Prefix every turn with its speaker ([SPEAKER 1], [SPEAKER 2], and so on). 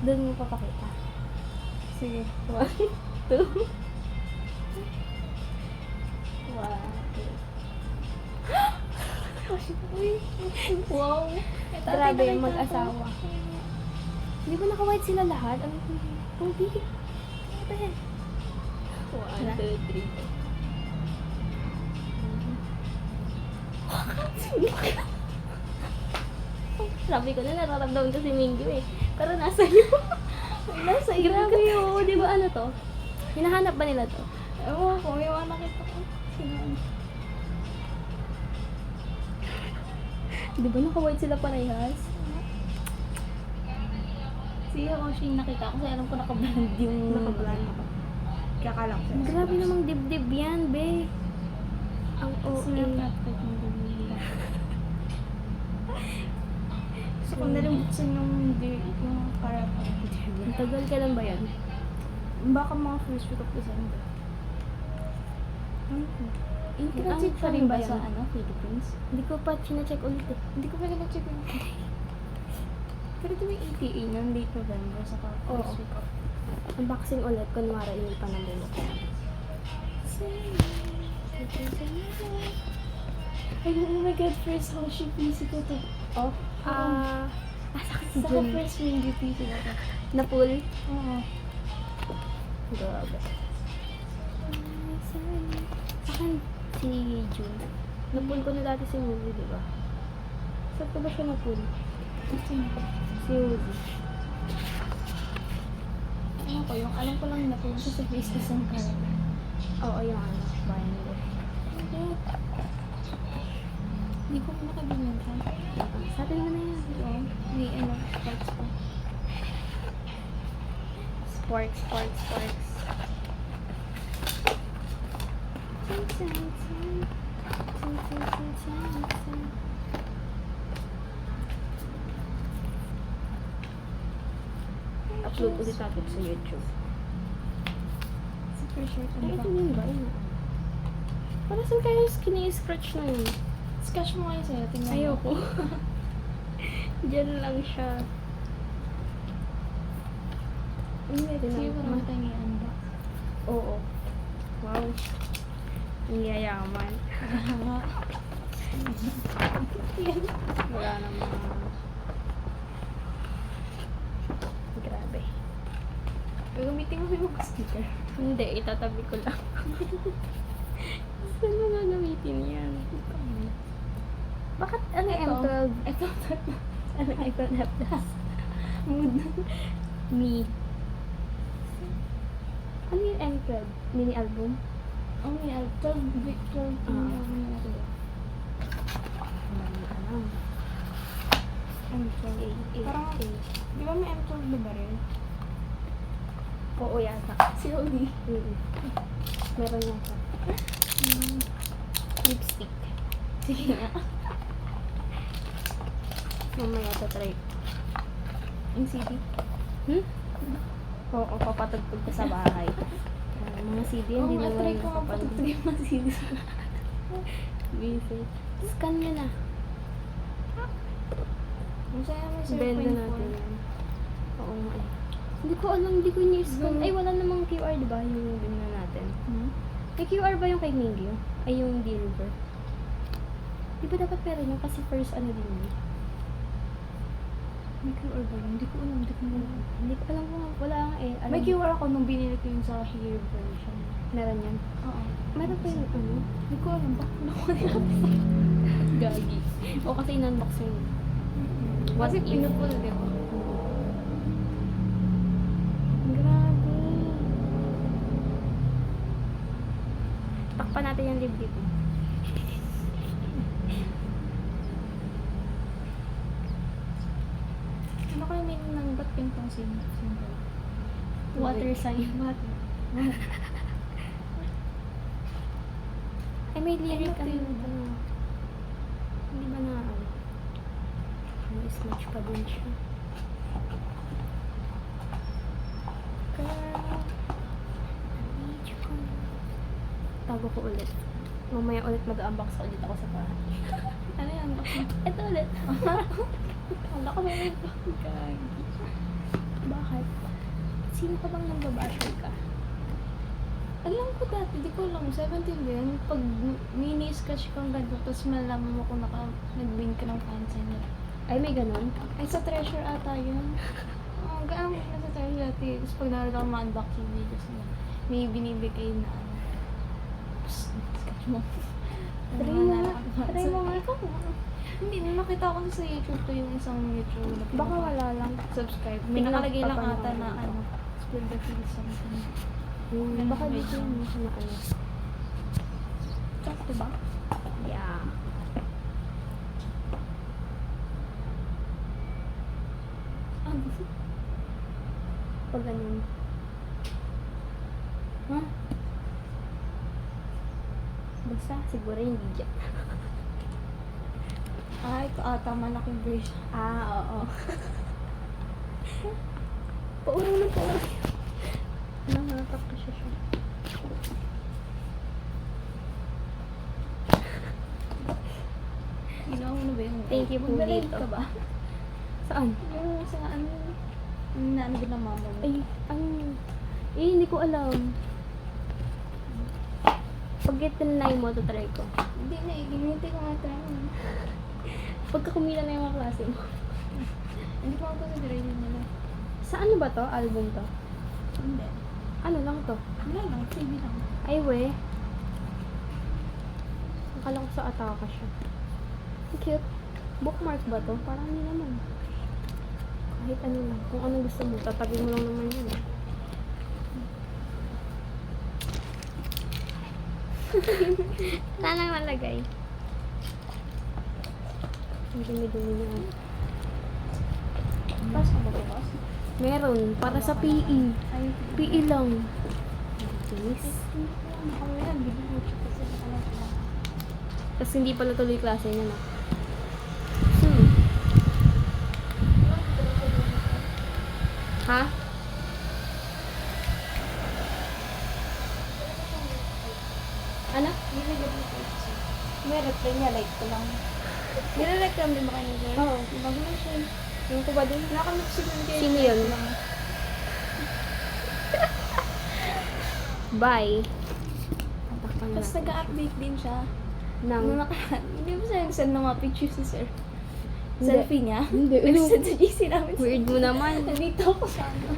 [SPEAKER 1] Doon mo papakita. Sige. One, two. One, two.
[SPEAKER 2] Wow.
[SPEAKER 1] Grabe yung mag-asawa. Di ba naka-white sila lahat? Ang pogi. Grabe. One, two, three. Sabi ko na nararamdaman ko si Mingyu eh. Pero nasa iyo. nasa iyo. Grabe yun. Di ba ano to? Hinahanap ba nila to?
[SPEAKER 2] Ewan ko, yung nakita ko. Sino?
[SPEAKER 1] Di ba naka-white sila parehas?
[SPEAKER 2] Si Hoshi yung nakita ko kasi alam ko nakablend yung...
[SPEAKER 1] Naka-blonde.
[SPEAKER 2] Kaya kala ko.
[SPEAKER 1] Grabe namang dibdib yan, be. Ang OA.
[SPEAKER 2] Snapchat ko yung ganyan. Gusto ko na rin buksan yung yung character.
[SPEAKER 1] Ang tagal kailan ba yan?
[SPEAKER 2] Baka mga first week of December.
[SPEAKER 1] In-transit pa rin ba
[SPEAKER 2] sa ano, Philippines?
[SPEAKER 1] Hindi ko pa chine-check ulit eh.
[SPEAKER 2] Hindi ko pa na-check yun. Pero ito may ETA ng late November saka first
[SPEAKER 1] Oo.
[SPEAKER 2] week of
[SPEAKER 1] Unboxing ulit, kunwari yung pa ng bulok.
[SPEAKER 2] Ay, oh my god, first Hoshi PC ko to.
[SPEAKER 1] Oh, ah, asa ka si
[SPEAKER 2] Saka
[SPEAKER 1] Jun?
[SPEAKER 2] PC ko to.
[SPEAKER 1] Na pool?
[SPEAKER 2] Oo.
[SPEAKER 1] Grabe. Saan si Jun? Na-pool ko na dati si Woozy, di ba? Saan ko ba siya na-pool? Si Woozy.
[SPEAKER 2] Ano ko, yung alam ko lang na kung sa face ko sa character.
[SPEAKER 1] Oo, yung ano, bayan ko.
[SPEAKER 2] Hindi ko nakabinenta.
[SPEAKER 1] Sa atin mo na yan.
[SPEAKER 2] Oo. May ano, parts ko.
[SPEAKER 1] Sparks, sparks, sparks. Upload ulit natin sa YouTube.
[SPEAKER 2] Super short
[SPEAKER 1] Ay,
[SPEAKER 2] ano
[SPEAKER 1] ito
[SPEAKER 2] ba?
[SPEAKER 1] yun ba? Ayun. Para saan kayo skinny-scratch na yun?
[SPEAKER 2] Sketch mo ngayon sa'yo. Tingnan mo.
[SPEAKER 1] Ayoko. Diyan lang siya. Ay, meron
[SPEAKER 2] Sige, parang i-unbox.
[SPEAKER 1] Oo. Wow. Ang yayaman. Wala namang... Grabe.
[SPEAKER 2] Gagamitin mo yung sticker.
[SPEAKER 1] Hindi, itatabi ko lang. Saan mo yan? Bakit ano yung
[SPEAKER 2] Ito.
[SPEAKER 1] M12?
[SPEAKER 2] Ito,
[SPEAKER 1] Ano iPhone F plus?
[SPEAKER 2] mood.
[SPEAKER 1] Me. Ano yung M12? Mini album?
[SPEAKER 2] Oh, may al- 12 big 12
[SPEAKER 1] Ah.
[SPEAKER 2] yung
[SPEAKER 1] ko alam.
[SPEAKER 2] M12.
[SPEAKER 1] A,
[SPEAKER 2] Parang, di ba may M12 na baril?
[SPEAKER 1] Oo yata.
[SPEAKER 2] Si Oli.
[SPEAKER 1] Mm Meron yata. Lipstick.
[SPEAKER 2] Sige nga.
[SPEAKER 1] Mamaya tatry.
[SPEAKER 2] Yung CD.
[SPEAKER 1] Hmm? Oo, papatugtog ka sa bahay. Ah, mga CD, hindi
[SPEAKER 2] try ko
[SPEAKER 1] napapanood.
[SPEAKER 2] mapatugtog yung mga CD.
[SPEAKER 1] Busy. Scan mo na.
[SPEAKER 2] Masaya may 0.4.
[SPEAKER 1] Benda natin yan. Oo nga eh. Hindi ko alam, hindi ko ni-scan. Ay, wala namang QR, di ba? Yung benda natin.
[SPEAKER 2] Hmm?
[SPEAKER 1] May QR ba yung kay Mingyu? Ay, yung deliver? Di ba dapat meron yung kasi first ano din yun?
[SPEAKER 2] May QR ba yun? Hindi ko alam. Hindi ko alam.
[SPEAKER 1] Hindi ko alam kung wala nga eh. Alam,
[SPEAKER 2] May QR ako nung binili ko yun sa Here version.
[SPEAKER 1] Meron yan.
[SPEAKER 2] Oo.
[SPEAKER 1] Meron pa yung ano?
[SPEAKER 2] Hindi ko alam. Bakit ko nila?
[SPEAKER 1] Gagi. O kasi in-unbox mo yun. What
[SPEAKER 2] Kasi
[SPEAKER 1] if?
[SPEAKER 2] pinupull, di ba?
[SPEAKER 1] Grabe. Takpan natin yung dibdib. mo.
[SPEAKER 2] Ano kaya may pintong sim- symbol?
[SPEAKER 1] Water sign.
[SPEAKER 2] Water.
[SPEAKER 1] Ay, may lyric. Ano,
[SPEAKER 2] natin.
[SPEAKER 1] ano. Hindi ba na ano? May smudge pa din siya. Girl. Tago ko ulit. Mamaya ulit mag-unbox ulit ako sa bahay.
[SPEAKER 2] Ano yan?
[SPEAKER 1] Ito ulit.
[SPEAKER 2] Wala ko may Gagi.
[SPEAKER 1] Bakit? Sino ka bang nambabasher ka?
[SPEAKER 2] Alam ko dati, di ko alam, 17 din. Pag mini-sketch kang ganito, tapos malaman mo kung naka, nag-win ka ng fansign nila.
[SPEAKER 1] Ay, may ganon?
[SPEAKER 2] Ay, sa treasure ata yun. Oo, gamit na sa treasure dati. Tapos pag nanonood ako mga unboxing videos nila, may binibigay na ano. Sketch mo.
[SPEAKER 1] Try mo Try mo nga.
[SPEAKER 2] Ikaw nga. Hindi, nakita ko sa YouTube to yung isang YouTube na
[SPEAKER 1] Baka wala lang.
[SPEAKER 2] subscribe. May
[SPEAKER 1] Tingnan,
[SPEAKER 2] nakalagay lang ata na ano, spill the tea something.
[SPEAKER 1] Hmm, baka dito yun sa na ano.
[SPEAKER 2] Sakto ba?
[SPEAKER 1] Yeah.
[SPEAKER 2] Ano?
[SPEAKER 1] Pag ganun.
[SPEAKER 2] Ha?
[SPEAKER 1] Basta, siguro hindi dyan.
[SPEAKER 2] Ah, ito ata malaking version.
[SPEAKER 1] Ah, oo. Pauro na po. Nangatak ka siya siya.
[SPEAKER 2] Ginawa mo na ba yung...
[SPEAKER 1] Thank you po dito.
[SPEAKER 2] ka ba?
[SPEAKER 1] Saan?
[SPEAKER 2] Yung sa ano... Yung naano din ng mama mo.
[SPEAKER 1] Ay, ano? Eh, hindi ko alam. Pag tinanay mo, to try ko.
[SPEAKER 2] Hindi na, eh. Giniti ko nga tayo.
[SPEAKER 1] Pagka kumila na yung mga klase mo.
[SPEAKER 2] Hindi ko ako sa din nila.
[SPEAKER 1] Sa ano ba to? Album to?
[SPEAKER 2] Hindi.
[SPEAKER 1] Ano lang to?
[SPEAKER 2] Wala lang, CV lang.
[SPEAKER 1] Ay, we. Akala ko sa ataka siya. Cute. Bookmark ba to? Parang hindi naman. Kahit ano lang. Kung anong gusto mo, tatabi mo lang naman yun. eh. Nang malagay. Ang dumi-dumi niya.
[SPEAKER 2] Tapos ka ba bukas?
[SPEAKER 1] Meron. Para sa PE.
[SPEAKER 2] Ay,
[SPEAKER 1] PE lang.
[SPEAKER 2] Lang.
[SPEAKER 1] Tapos hindi pala tuloy klase niya na. Hmm. Ha? Ano?
[SPEAKER 2] May reply niya, like ko lang. Nire-reclam din ba kayo Sir?
[SPEAKER 1] Oo.
[SPEAKER 2] Bago na siya.
[SPEAKER 1] Yung ko ba din?
[SPEAKER 2] Nakamit siguro kayo.
[SPEAKER 1] Sino yun? Bye.
[SPEAKER 2] Tapos nag-update din siya.
[SPEAKER 1] Nang.
[SPEAKER 2] Nung naka, hindi mo siya send ng mga pictures ni Sir. Selfie niya.
[SPEAKER 1] Hindi.
[SPEAKER 2] Nag-send sa GC namin.
[SPEAKER 1] Weird mo naman.
[SPEAKER 2] Nandito ako sa ano.